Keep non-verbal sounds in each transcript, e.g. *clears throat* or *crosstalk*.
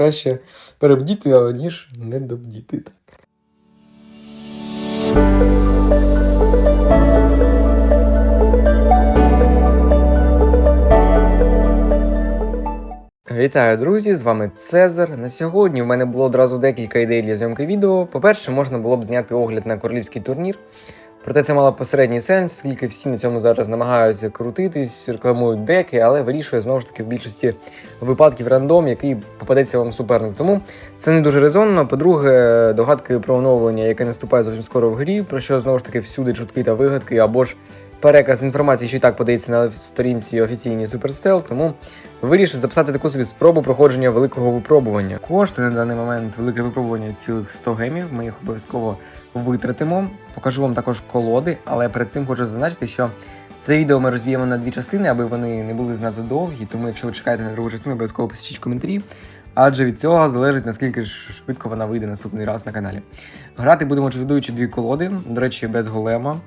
краще перебдіти, ніж не добдіти. Так. Вітаю, друзі! З вами Цезар. На сьогодні в мене було одразу декілька ідей для зйомки відео. По-перше, можна було б зняти огляд на королівський турнір. Проте це мало посередній сенс, оскільки всі на цьому зараз намагаються крутитись, рекламують деки, але вирішує знову ж таки в більшості випадків рандом, який попадеться вам суперник. Тому це не дуже резонно. По-друге, догадки про оновлення, яке наступає зовсім скоро в грі, про що знову ж таки всюди чутки та вигадки, або ж переказ інформації, що і так подається на сторінці офіційній Supercell, тому вирішив записати таку собі спробу проходження великого випробування. Коштує на даний момент велике випробування цілих 100 гемів. Ми їх обов'язково витратимо. Покажу вам також колоди, але перед цим хочу зазначити, що це відео ми розвіємо на дві частини, аби вони не були знато довгі. Тому, якщо ви чекаєте на другу частину, обов'язково пишіть коментарі. Адже від цього залежить наскільки швидко вона вийде наступний раз на каналі. Грати будемо чередуючи дві колоди, до речі, без голема.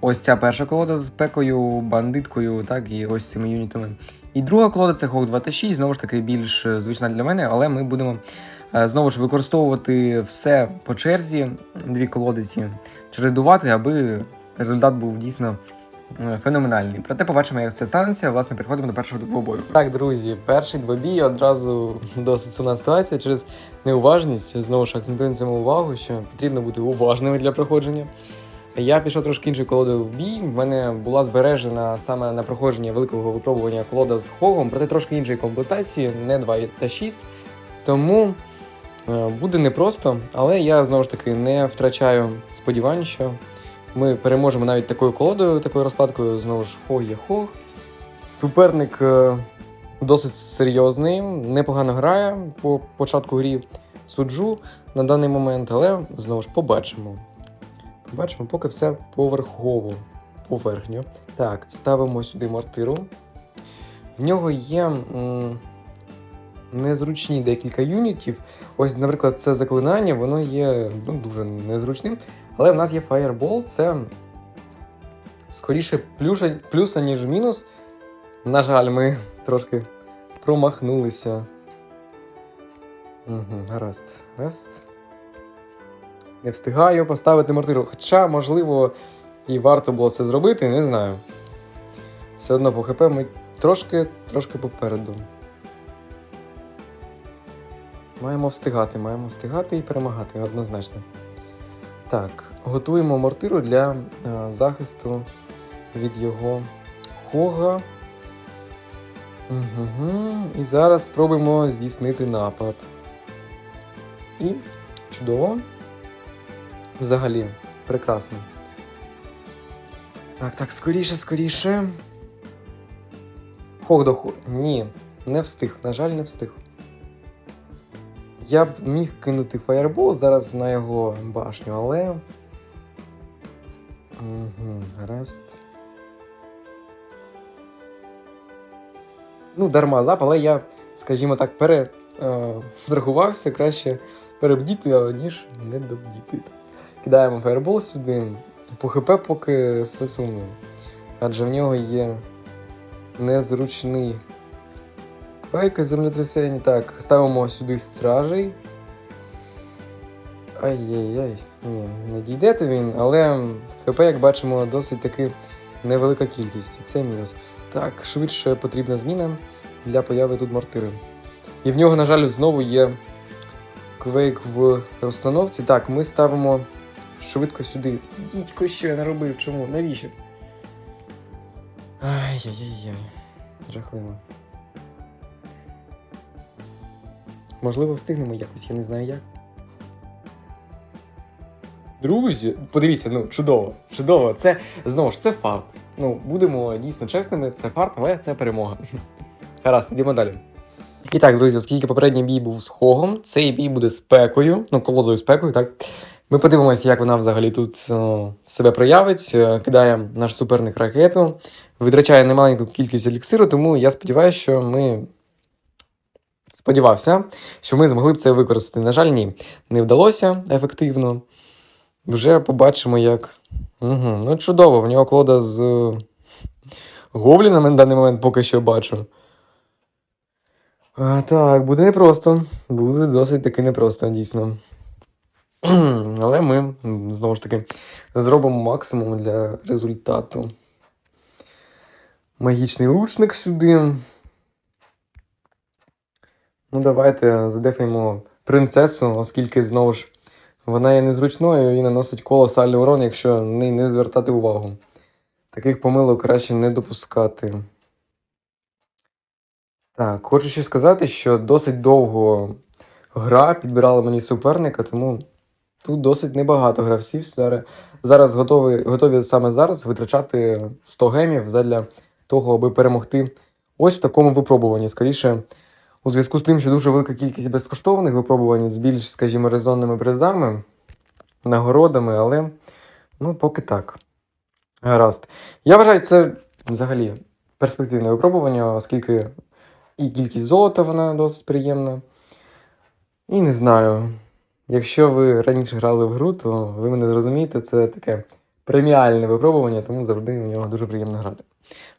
Ось ця перша колода з пекою, бандиткою, так і ось цими юнітами. І друга колода це Hawk 2T6, знову ж таки більш е, звична для мене, але ми будемо е, знову ж використовувати все по черзі, дві колодиці, чередувати, аби результат був дійсно феноменальний. Проте побачимо, як це станеться. Власне, переходимо до першого двобою. Так, друзі, перший двобій одразу *laughs* досить сумна ситуація через неуважність. Знову ж акцентуємо цьому увагу, що потрібно бути уважними для проходження. Я пішов трошки іншою колодою в бій. В мене була збережена саме на проходження великого випробування колода з хогом, проте трошки іншої комплектації, не 2 та 6. Тому е, буде непросто, але я знову ж таки не втрачаю сподівань, що ми переможемо навіть такою колодою, такою розкладкою. Знову ж хог є хог. Суперник е, досить серйозний, непогано грає по початку грі. Суджу на даний момент, але знову ж побачимо. Бачимо, поки все поверхово, поверхньо. Так, ставимо сюди мортиру. В нього є м, незручні декілька юнітів. Ось, наприклад, це заклинання, воно є ну, дуже незручним. Але в нас є Fireball, це скоріше плюша, плюса, ніж мінус. На жаль, ми трошки промахнулися. Угу, гаразд, гаразд. Не встигаю поставити мортиру. Хоча, можливо, і варто було це зробити, не знаю. Все одно по ХП ми трошки трошки попереду. Маємо встигати, маємо встигати і перемагати однозначно. Так, готуємо мортиру для е, захисту від його хога. Угу. І зараз спробуємо здійснити напад. І чудово. Взагалі, прекрасно. Так, так, скоріше, скоріше. Хох до хо. Ні, не встиг. На жаль, не встиг. Я б міг кинути фаєрбол зараз на його башню, але. Угу, гаразд. Ну, дарма зап, але я, скажімо так, пере, е, краще перебдіти, ніж не добдіти. Кидаємо фаербол сюди. По ХП поки все сумно. Адже в нього є незручний квейк землетрясення. Так, ставимо сюди стражей. Ай-яй-яй, ні, не дійде то він, але ХП, як бачимо, досить таки невелика кількість. Це мінус. Так, швидше потрібна зміна для появи тут мортири. І в нього, на жаль, знову є квейк в розстановці. Так, ми ставимо швидко сюди. Дідько, що я наробив? Чому? Навіщо? Ай-яй-яй-яй. Жахливо. Можливо, встигнемо якось, я не знаю як. Друзі, подивіться, ну, чудово, чудово. Це знову ж це фарт. Ну, будемо дійсно чесними, це фарт, але це перемога. *laughs* Гаразд, йдемо далі. І так, друзі, оскільки попередній бій був з Хогом, цей бій буде з пекою, ну, колодою з пекою, так. Ми подивимося, як вона взагалі тут о, себе проявить. Е, Кидає наш суперник ракету, витрачає немаленьку кількість еліксиру, тому я сподіваюся, що ми. Сподівався, що ми змогли б це використати. На жаль, ні, не вдалося ефективно. Вже побачимо, як. Угу. Ну, чудово, в нього колода з гоблінами на даний момент поки що бачу. А, так, буде непросто. Буде досить таки непросто, дійсно. *clears throat* Але ми знову ж таки зробимо максимум для результату. Магічний лучник сюди. Ну, давайте задефаємо принцесу, оскільки знову ж вона є незручною і наносить колосальний урон, якщо на не звертати увагу. Таких помилок краще не допускати. Так, хочу ще сказати, що досить довго гра підбирала мені суперника, тому тут досить небагато гравців. Зараз, зараз готові, готові саме зараз витрачати 100 гемів задля того, аби перемогти ось в такому випробуванні. Скоріше, у зв'язку з тим, що дуже велика кількість безкоштовних випробувань з більш, скажімо, резонними призами, нагородами, але ну, поки так. Гаразд. Я вважаю, це взагалі перспективне випробування, оскільки і кількість золота вона досить приємна. І не знаю. Якщо ви раніше грали в гру, то ви мене зрозумієте, це таке преміальне випробування, тому завжди в нього дуже приємно грати.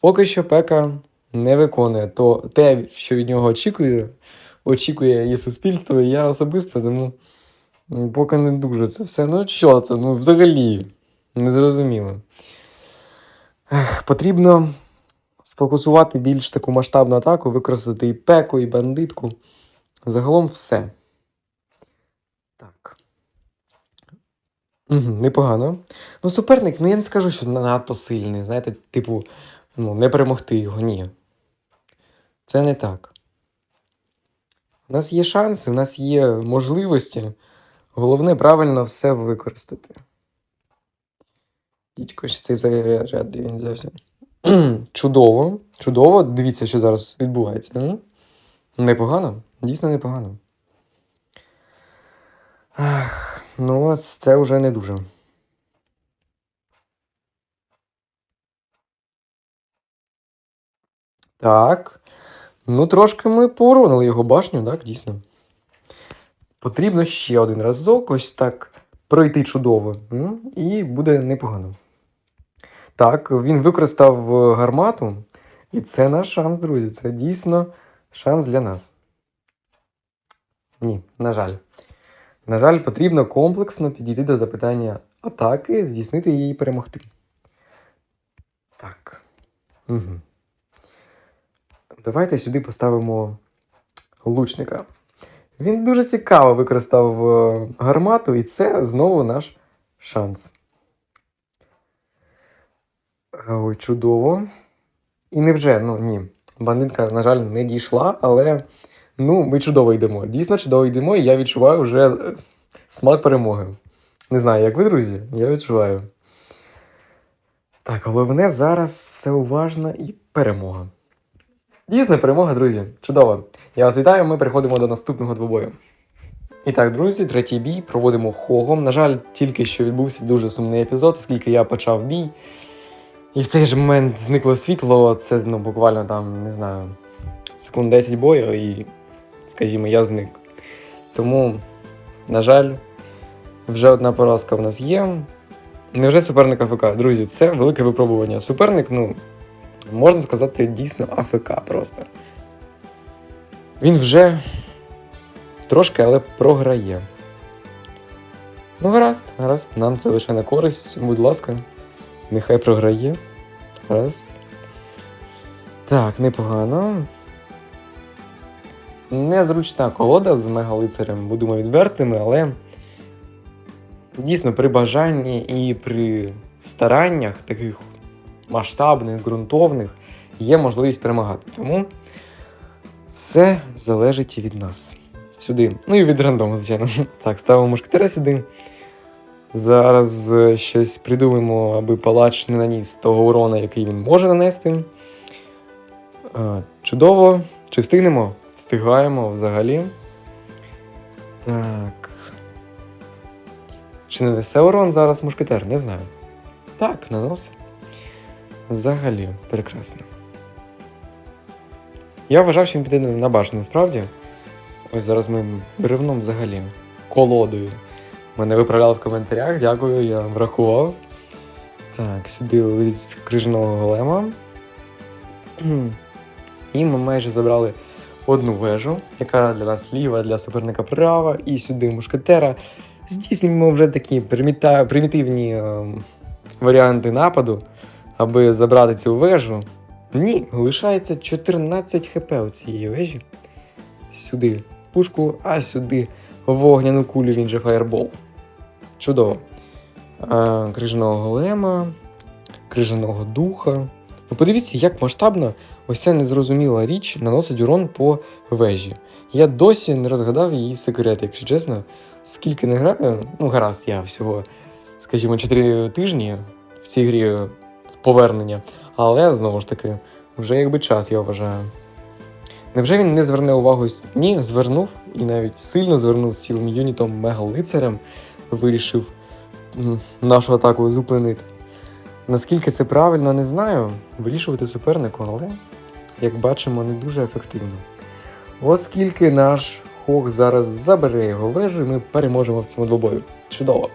Поки що Пека не виконує то те, що від нього очікує, очікує і суспільство, і я особисто, тому поки не дуже це все. Ну що це? Ну взагалі незрозуміло. Потрібно сфокусувати більш таку масштабну атаку, використати і пеку, і бандитку. Загалом все. Так. Угу, непогано. Ну, суперник, ну я не скажу, що надто сильний. Знаєте, типу, ну, не перемогти його, ні. Це не так. У нас є шанси, у нас є можливості. Головне правильно все використати. Дідько, ще цей заряд, він взявся. *clears throat* Чудово, чудово. Дивіться, що зараз відбувається. Непогано, дійсно непогано. Ах, ну, це вже не дуже. Так. Ну, трошки ми поуронили його башню, так, дійсно. Потрібно ще один разок, ось так пройти чудово. І буде непогано. Так, він використав е, гармату, і це наш шанс, друзі. Це дійсно шанс для нас. Ні, на жаль. На жаль, потрібно комплексно підійти до запитання атаки, здійснити її і перемогти. Так. Угу. Давайте сюди поставимо лучника. Він дуже цікаво використав е, гармату, і це знову наш шанс. Ой, чудово. І невже, ну ні. Бандитка, на жаль, не дійшла, але ну, ми чудово йдемо. Дійсно чудово йдемо, і я відчуваю вже е, смак перемоги. Не знаю, як ви, друзі, я відчуваю. Так, головне зараз все уважно і перемога. Дійсно, перемога, друзі. Чудово. Я вас вітаю, ми переходимо до наступного двобою. І так, друзі, третій бій проводимо хогом. На жаль, тільки що відбувся дуже сумний епізод, оскільки я почав бій. І в цей же момент зникло світло, це ну, буквально там, не знаю, секунд 10 бою, і, скажімо, я зник. Тому, на жаль, вже одна поразка в нас є. Невже суперник АФК? Друзі, це велике випробування. Суперник, ну, можна сказати, дійсно АФК просто. Він вже трошки, але програє. Ну, гаразд, гаразд, нам це лише на користь, будь ласка. Нехай програє. Гаразд. Так, непогано. Незручна колода з мегалицарем, будемо відвертими, але дійсно при бажанні і при стараннях таких масштабних, ґрунтовних є можливість перемагати. Тому все залежить від нас. Сюди. Ну і від рандому, звичайно. *laughs* Так, ставимо мушкетера сюди. Зараз е, щось придумаємо, аби палач не наніс того урона, який він може нанести. Чудово. Чи встигнемо? Встигаємо взагалі. Так. Чи не несе урон зараз мушкетер? Не знаю. Так, наносить. Взагалі, прекрасно. Я вважав, що він піде на башню, насправді. Ось зараз ми бревном взагалі. Колодою. Мене виправляли в коментарях, дякую, я врахував. Так, сюди летить з крижного голема. І ми майже забрали одну вежу, яка для нас ліва, для суперника права, і сюди мушкетера. Здійснюємо вже такі примітивні ем, варіанти нападу, аби забрати цю вежу. Ні, лишається 14 хп у цієї вежі. Сюди пушку, а сюди вогняну кулю, він же фаєрбол. Чудово. А, крижаного голема, крижаного духа. Ви подивіться, як масштабно ось ця незрозуміла річ наносить урон по вежі. Я досі не розгадав її секрет, якщо чесно. Скільки не граю, ну гаразд, я всього, скажімо, 4 тижні в цій грі повернення. Але знову ж таки, вже якби час, я вважаю. Невже він не зверне увагу? Ні, звернув і навіть сильно звернув цілим юнітом мегалицарем, вирішив нашу атаку зупинити. Наскільки це правильно, не знаю. Вирішувати супернику, але, як бачимо, не дуже ефективно. Оскільки наш Хох зараз забере його вежу, і ми переможемо в цьому двобою. Чудово.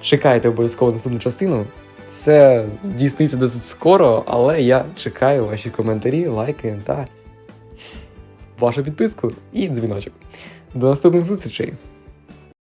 Чекайте обов'язково наступну частину. Це здійсниться досить скоро, але я чекаю ваші коментарі, лайки та вашу підписку і дзвіночок. До наступних зустрічей!